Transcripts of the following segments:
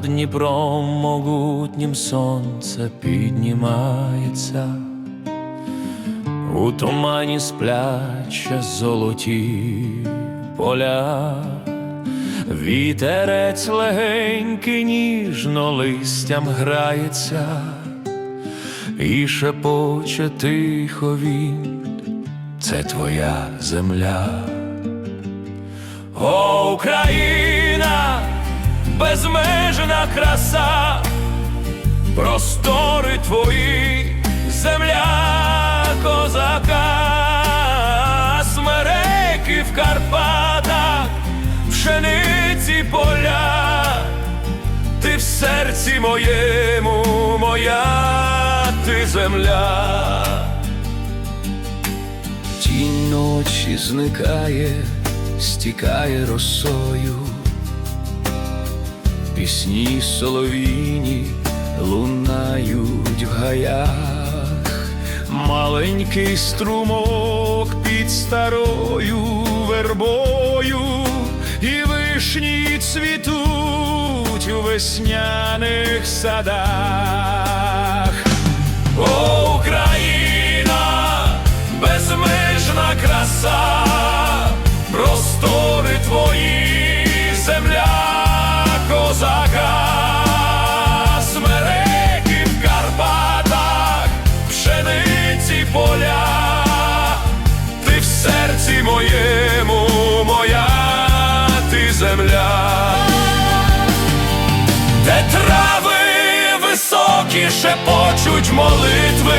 над Дніпром могутнім сонце піднімається, у тумані спляче золоті поля, вітерець легенький ніжно листям грається, і шепоче тихо він, це твоя земля. О, Україна, безмежна краса, простори твої, земля козака, смереки в Карпатах, пшениці поля, ти в серці моєму, моя ти земля. Тінь ночі зникає, стікає росою, пісні соловіні лунають в гаях, маленький струмок під старою вербою, і вишні цвітуть у весняних садах. О, Україна, безмежна краса, простори твої, шепочуть молитви,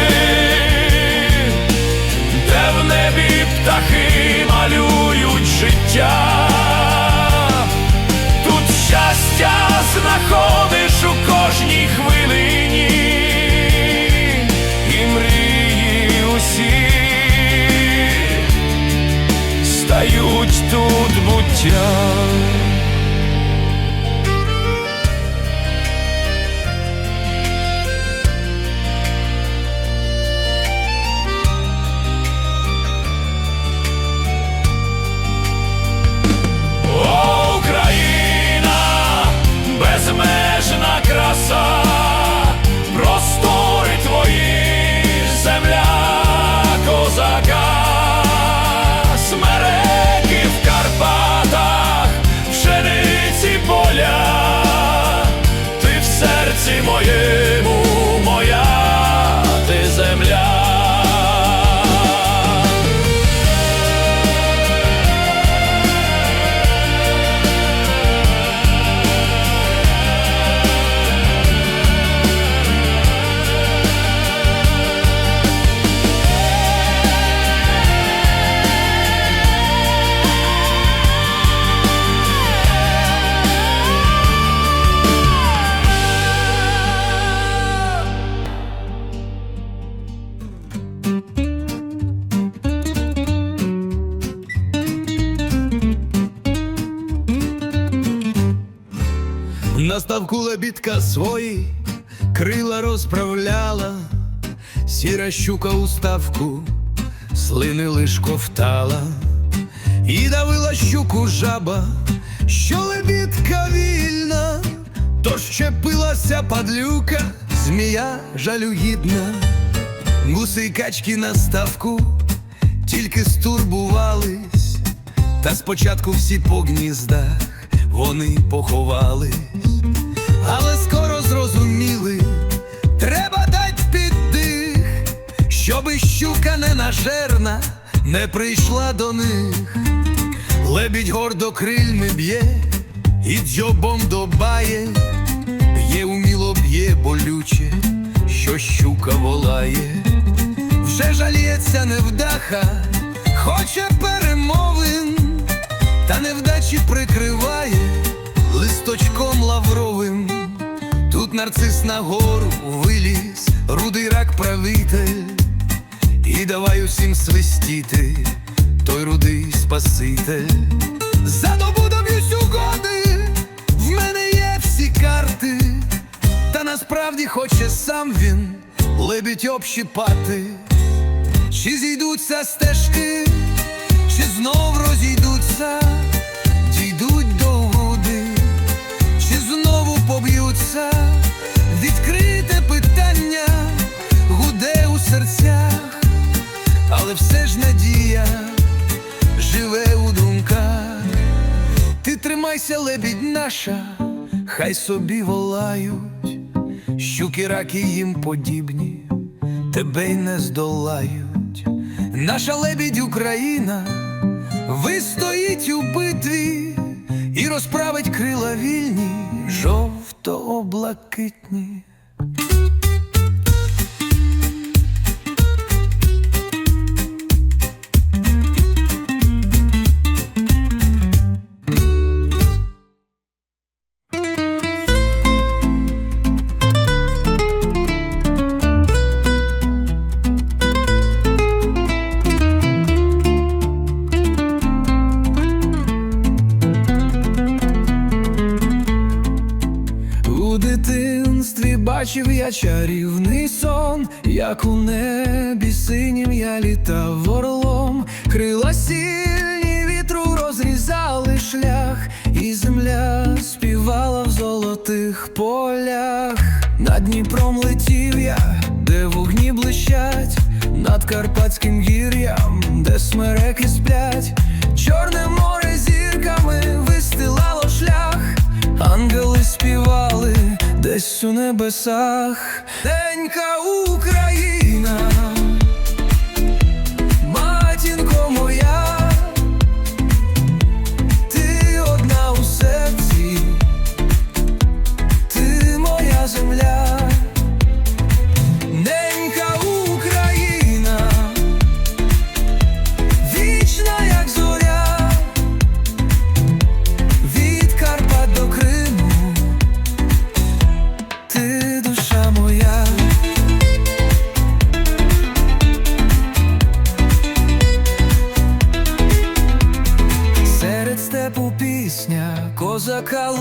де в небі птахи малюють життя, тут щастя знаходиш у кожній хвилині, і мрії усі стають тут буття. Ставку лебідка свої крила розправляла, сіра щука у ставку, слини лиш ковтала, і давила щуку жаба, що лебідка вільна, то щепилася падлюка, змія жалюгідна, гуси качки на ставку, тільки стурбувались, та спочатку всі по гніздах вони поховались, але скоро зрозуміли, треба дать піддих, щоби щука ненажерна не прийшла до них. Лебідь гордо крильми б'є і дзьобом добає, б'є уміло б'є болюче, що щука волає, вже жаліється невдаха, хоче перемовин та невдачі прикриває листочком лавровим. Тут нарцис на гору виліз, рудий рак правитель, і давай усім свистіти, той рудий спаситель. За добу доб'юсь угоди, в мене є всі карти, та насправді хоче сам він лебідь общіпати. Чи зійдуться стежки, чи знов розійдуться, тримайся, лебідь наша, хай собі волають, щуки раки їм подібні, тебе й не здолають. Наша лебідь Україна вистоїть у битві і розправить крила вільні, жовто-блакитні. Я чарівний сон, як у небі синім я літав орлом, крила сильні вітру розрізали шлях, і земля співала в золотих полях. Над Дніпром летів я, де вогні блищать, над Карпатським гір'ям, де смереки сплять, Чорне море зірками вистилало шлях. Ангели співали десь у небесах, Денька Україна,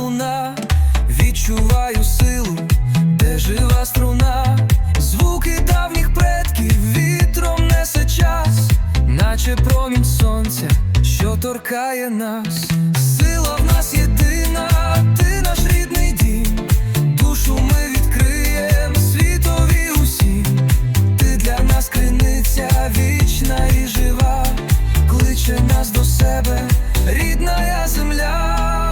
луна, відчуваю силу, де жива струна, звуки давніх предків вітром несе час, наче промінь сонця, що торкає нас. Сила в нас єдина, ти наш рідний дім, душу ми відкриєм світові усі. Ти для нас криниця вічна і жива, кличе нас до себе, рідна земля,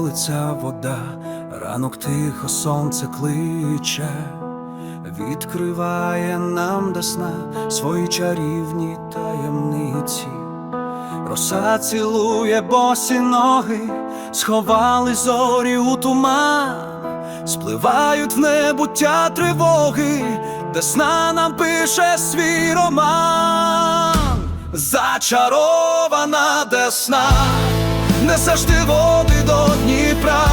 стелиться вода, ранок тихо сонце кличе, відкриває нам десна свої чарівні таємниці. Роса цілує босі ноги, сховали зорі у туман, спливають в небуття тривоги, десна нам пише свій роман. Зачарована десна, несеш ти води до Дніпра,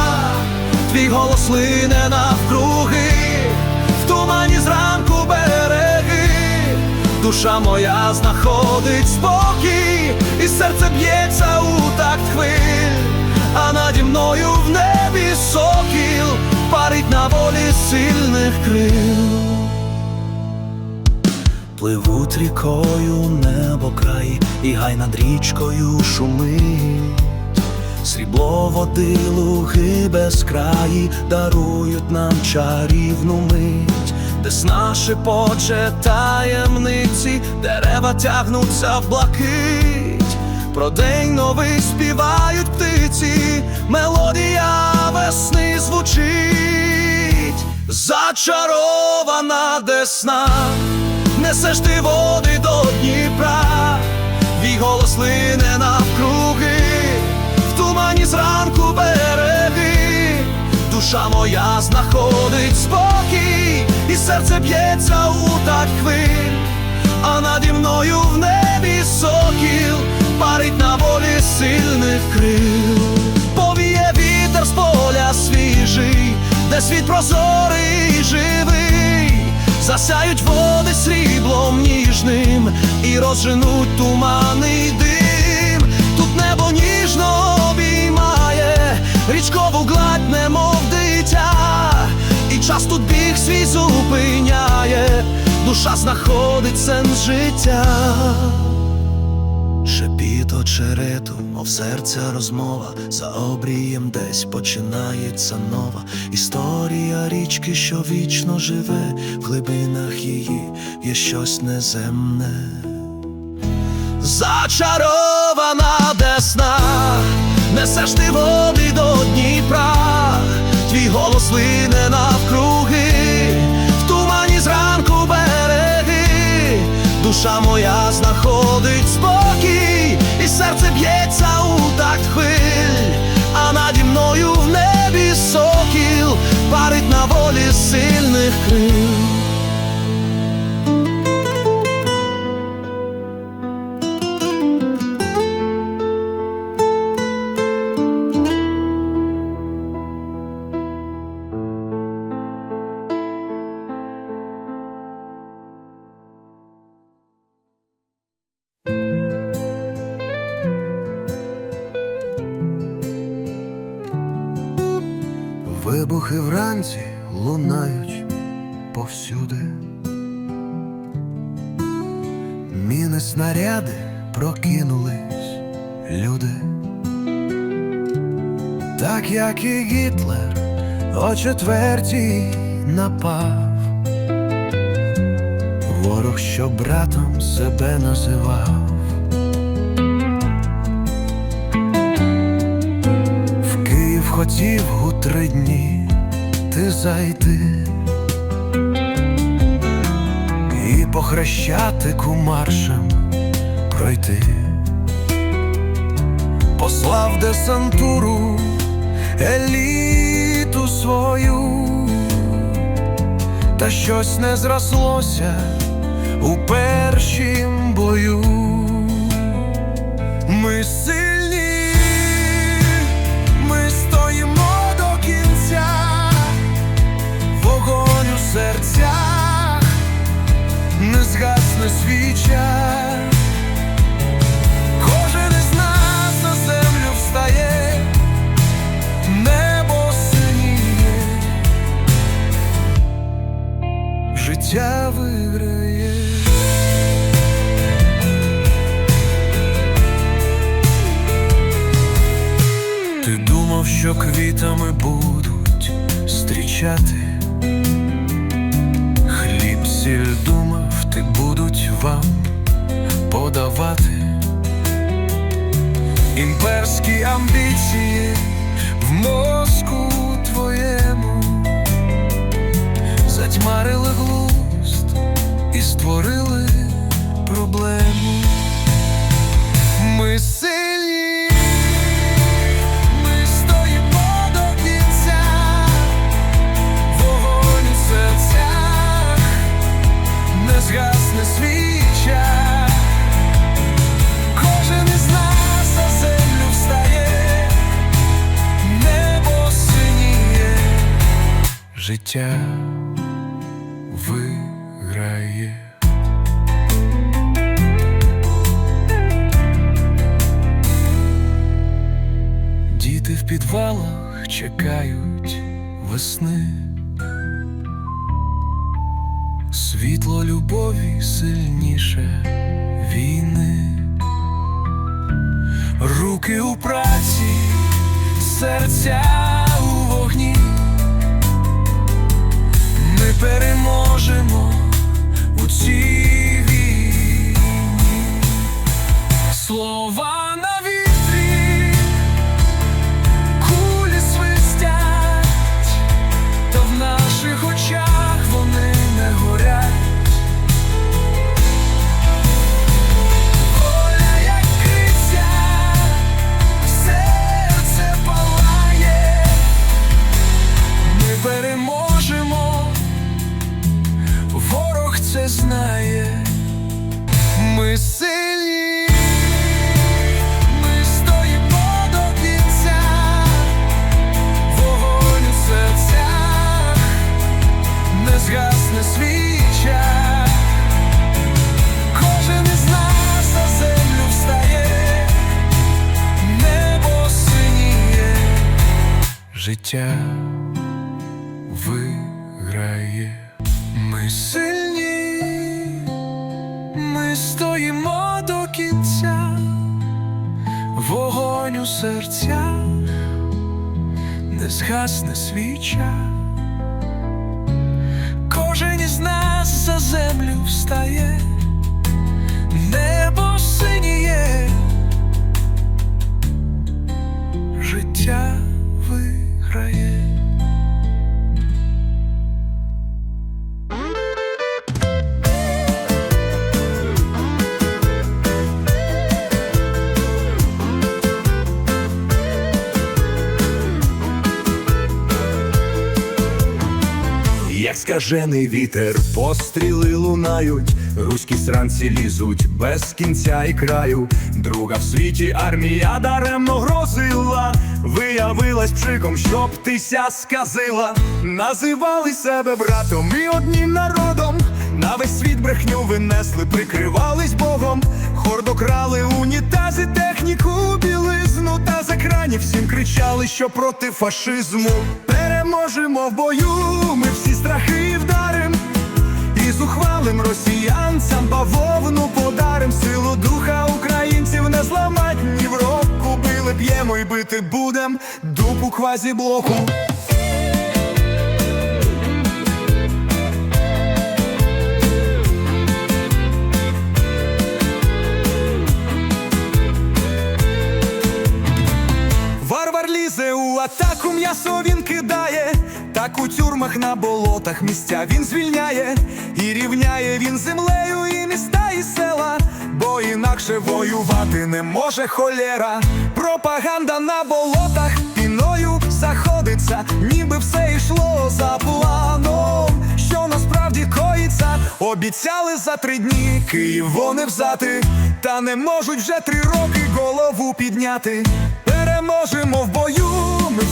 твій голос лине навкруги, в тумані зранку береги, душа моя знаходить спокій, і серце б'ється у такт хвиль, а наді мною в небі сокіл парить на волі сильних крил. Пливуть рікою небо край, і гай над річкою шумить, Срібло води, луги безкраї дарують нам чарівну мить, де наші поче таємниці, дерева тягнуться в блакить, про день новий співають птиці, мелодія весни звучить, зачарована десна, несеш ти води до Дніпра, твій голос лине навкруги, душа моя знаходить спокій, і серце б'ється у так хвиль, а наді мною в небі сокіл парить на волі сильних крил, повіє вітер з поля свіжий, де світ прозорий і живий, засяють води сріблом ніжним і розженуть туманий дим. Тут небо ніжно обіймає річкову гладь, немов час тут біг свій зупиняє, душа знаходить сенс життя. Шепіт очерету, мов серця розмова, за обрієм десь починається нова історія річки, що вічно живе, в глибинах її є щось неземне. Зачарована десна, несеш ти води до Дніпра, твій голос лине навкруги, душа моя знаходить спокій, і серце б'ється у такт хвиль, а наді мною в небі сокіл парить на волі сильних крил. Вранці лунають повсюди. Міни снаряди прокинулись люди. Так як і Гітлер о четвертій напав. Ворог, що братом себе називав. Хотів у три дні ти зайти і по хрещатику маршем пройти, послав десантуру еліту свою, та щось не зрослося у першім бою. Ми сильні, згасне свіча. Кожен із нас на землю встає, небо синіє, життя виграє. Ти думав, що квітами будуть зустрічати вам подавати. Імперські амбіції в мозку твоєму Затьмарили глузд і створили проблему. Ми життя виграє. Діти в підвалах чекають весни. Світло любові сильніше війни. Руки у праці, серця у вогні, переможемо у цій війні. Слова виграє. Ми сильні, ми стоїмо до кінця, вогонь у серцях, не згасне свіча. Кожен із нас за землю встає небо синіє, життя Як скажений вітер, постріли лунають, руські сранці лізуть без кінця і краю. Друга в світі армія даремно грозила, виявилась пшиком, щоб тися сказила. Називали себе братом і одним народом. На весь світ брехню винесли, прикривались Богом. Хордо крали унітази, техніку, білизну та з екранів всім кричали, що проти фашизму переможемо в бою. Ми всі страхи вдарим і зухвалим росіянцям бавовну подарим силу духа українців не зламать ні в року били, б'ємо і бити будем дупу квазіблоку. Варвар у атаку, м'ясо він кидає, так у тюрмах на болотах місця він звільняє і рівняє він землею і міста, і села, бо інакше воювати не може холєра. Пропаганда на болотах піною заходиться, ніби все йшло за планом. Що насправді коїться, обіцяли за три дні Київ вони взяти, та не можуть вже три роки голову підняти. Переможемо в бою, ми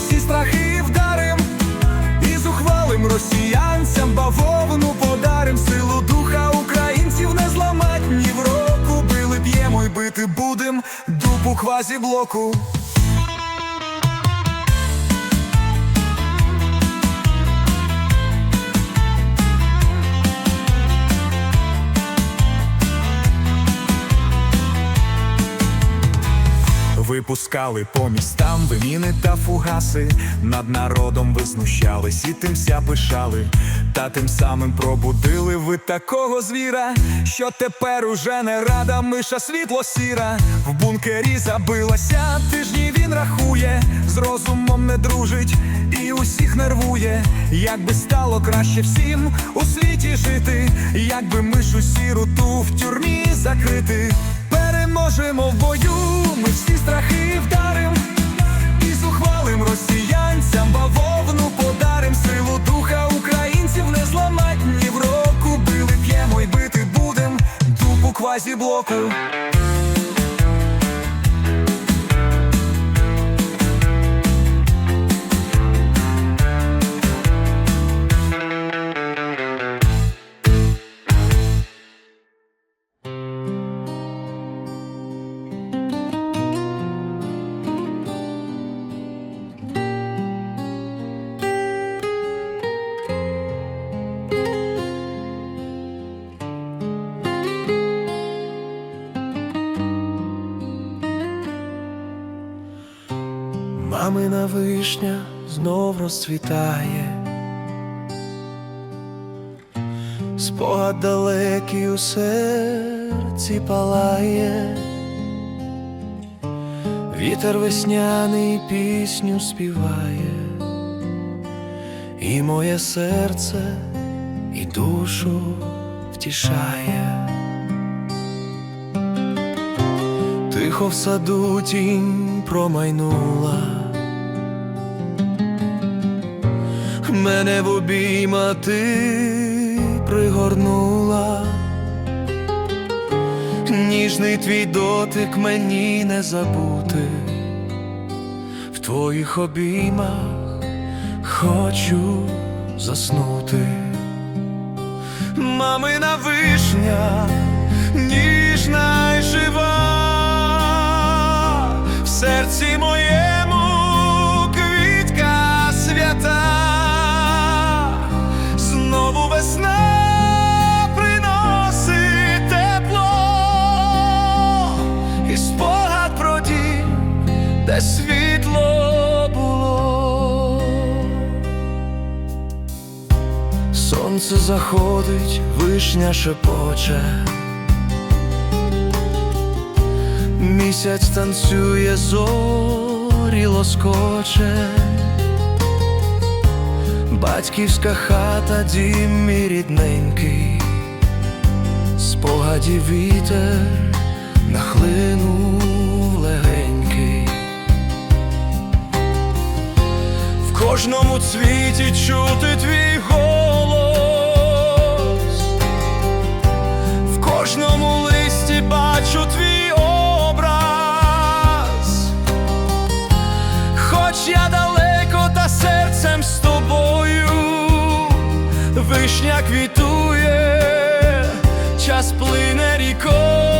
дупу квазіблоку. Випускали по містам виміни та фугаси, над народом ви знущались і тим ся пишали, та тим самим пробудили ви такого звіра, що тепер уже не рада миша світло сіра. В бункері забилася, тижні він рахує, з розумом не дружить і усіх нервує. Якби стало краще всім у світі жити, якби мишу сіру ту в тюрмі закрити. Переможемо в бою, ми всі страхи вдарим і зухвалим росіянцям бавовну подарим силу духа українців не зламать ні в року. Били п'ємо й бити будем дупу квазіблоку. Мамина вишня знов розцвітає. Спогад далекий у серці палає, вітер весняний пісню співає, і моє серце і душу втішає. Тихо в саду тінь промайнула, мене в обійма ти пригорнула, ніжний твій дотик мені не забути, в твоїх обіймах хочу заснути. Мамина вишня, ніжна й жива, в серці моєму Сонце заходить, вишня шепоче, місяць танцює, зорі лоскоче, батьківська хата, дім мій рідненький, спогадів вітер нахлинув легенький. В кожному цвіті чути твій я далеко, та серцем з тобою, вишня квітує, час плине рікою.